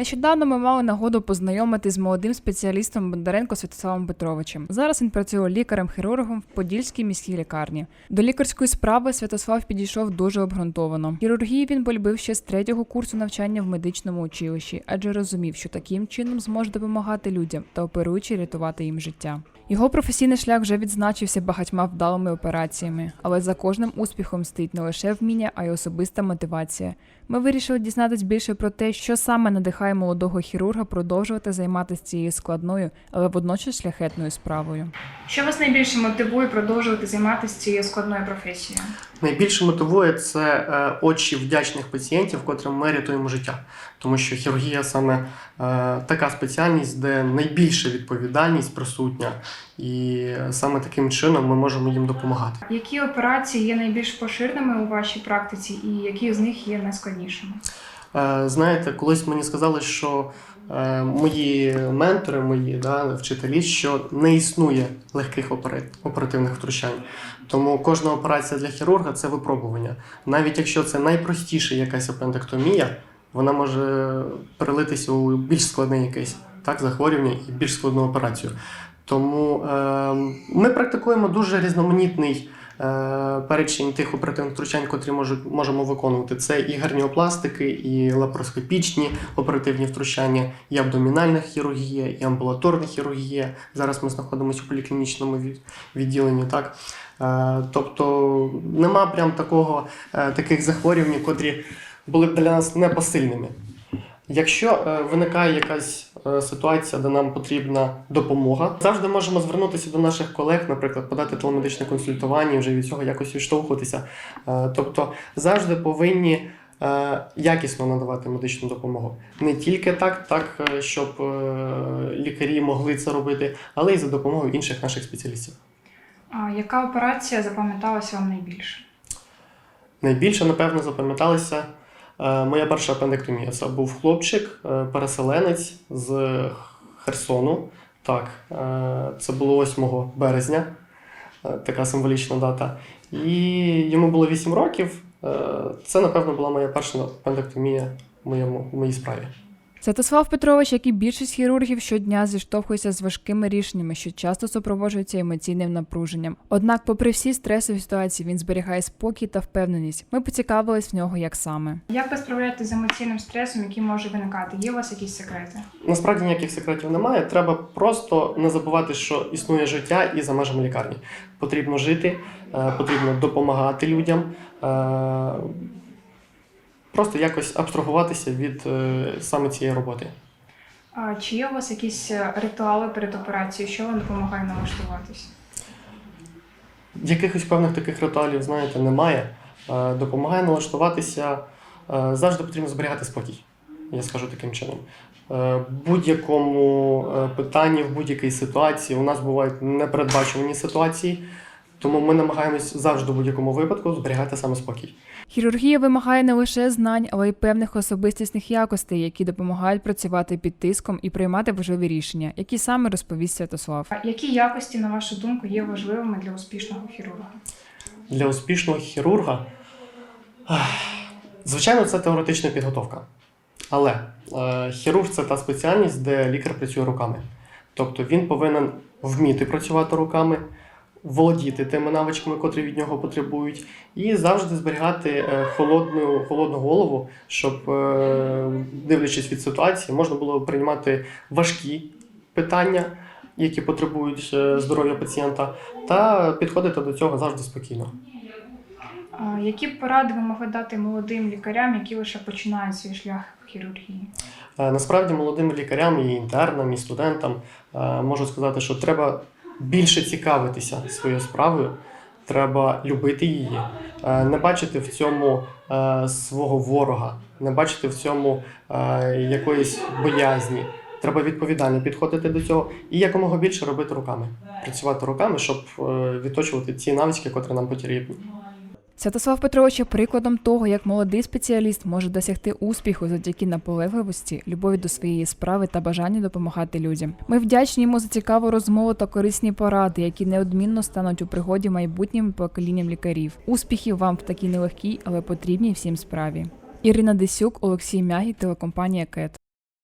Нещодавно ми мали нагоду познайомити з молодим спеціалістом Бондаренко Святославом Петровичем. Зараз він працює лікарем-хірургом в Подільській міській лікарні. До лікарської справи Святослав підійшов дуже обґрунтовано. Хірургії він полюбив ще з третього курсу навчання в медичному училищі, адже розумів, що таким чином зможе допомагати людям та оперуючи рятувати їм життя. Його професійний шлях вже відзначився багатьма вдалими операціями, але за кожним успіхом стоїть не лише вміння, а й особиста мотивація. Ми вирішили дізнатись більше про те, що саме надихає молодого хірурга продовжувати займатися цією складною, але водночас шляхетною справою. Що вас найбільше мотивує продовжувати займатися цією складною професією? Найбільше мотивує це е, очі вдячних пацієнтів, котрим ми рятуємо життя. Тому що хірургія саме е, така спеціальність, де найбільша відповідальність присутня, і саме таким чином ми можемо їм допомагати. Які операції є найбільш поширеними у вашій практиці, і які з них є найскладнішими? Е, Знаєте, колись мені сказали, що е, мої ментори, мої да, вчителі, що не існує легких оперативних втручань. Тому кожна операція для хірурга це випробування. Навіть якщо це найпростіша якась апендектомія, вона може перелитися у більш складне якесь так, захворювання і більш складну операцію. Тому е, ми практикуємо дуже різноманітний е, перечень тих оперативних втручань, котрі можуть, можемо виконувати. Це і гарніопластики, і лапароскопічні оперативні втручання, і абдомінальна хірургія, і амбулаторна хірургія. Зараз ми знаходимося у поліклінічному відділенні. Так? Е, тобто нема прям такого, е, таких захворювань, котрі були б для нас непосильними. Якщо е, виникає якась ситуація, де нам потрібна допомога, завжди можемо звернутися до наших колег, наприклад, подати телемедичне консультування і вже від цього якось відштовхуватися. Е, тобто завжди повинні е, якісно надавати медичну допомогу. Не тільки так, так е, щоб е, лікарі могли це робити, але й за допомогою інших наших спеціалістів. А яка операція запам'яталася вам найбільше? Найбільше, напевно, запам'яталася е, моя перша апендектомія. Це був хлопчик, е, переселенець з Херсону. Так, е, це було 8 березня, е, така символічна дата. І йому було 8 років. Е, Це, напевно, була моя перша апендектомія в, моєму, в моїй справі. Святослав Петрович, як і більшість хірургів, щодня зіштовхується з важкими рішеннями, що часто супроводжуються емоційним напруженням. Однак, попри всі стресові ситуації, він зберігає спокій та впевненість. Ми поцікавились в нього, як саме. Як ви справляєтеся з емоційним стресом, який може виникати? Є у вас якісь секрети? Насправді ніяких секретів немає. Треба просто не забувати, що існує життя і за межами лікарні. Потрібно жити, е, потрібно допомагати людям. Просто якось абстрагуватися від е, саме цієї роботи. А чи є у вас якісь е, ритуали перед операцією, що вам допомагає налаштуватись? Якихось певних таких ритуалів, знаєте, немає. Е, Допомагає налаштуватися. Завжди потрібно зберігати спокій, я скажу таким чином. В будь-якому питанні, в будь-якій ситуації у нас бувають непередбачувані ситуації, тому ми намагаємось завжди в будь-якому випадку зберігати саме спокій. Хірургія вимагає не лише знань, але й певних особистісних якостей, які допомагають працювати під тиском і приймати важливі рішення, які саме розповість Святослав. Які якості, на вашу думку, є важливими для успішного хірурга? Для успішного хірурга, звичайно, це теоретична підготовка. Але е, хірург це та спеціальність, де лікар працює руками. Тобто він повинен вміти працювати руками, володіти тими навичками, котрі від нього потребують, і завжди зберігати е, холодну, холодну голову, щоб, е, дивлячись від ситуації, можна було приймати важкі питання, які потребують е, здоров'я пацієнта, та підходити до цього завжди спокійно. Які б поради ви могли дати молодим лікарям, які лише починають свій шлях в хірургії? Насправді молодим лікарям і інтернам, і студентам можу сказати, що треба більше цікавитися своєю справою, треба любити її, е, не бачити в цьому е, свого ворога, не бачити в цьому е, якоїсь боязні. Треба відповідально підходити до цього і якомога більше робити руками, працювати руками, щоб відточувати ті навички, котрі нам потрібні. Святослав Петрович є прикладом того, як молодий спеціаліст може досягти успіху завдяки наполегливості, любові до своєї справи та бажанню допомагати людям. Ми вдячні йому за цікаву розмову та корисні поради, які неодмінно стануть у пригоді майбутнім поколінням лікарів. Успіхів вам в такій нелегкій, але потрібній всім справі. Ірина Десюк, Олексій Мягі, телекомпанія КЕТ.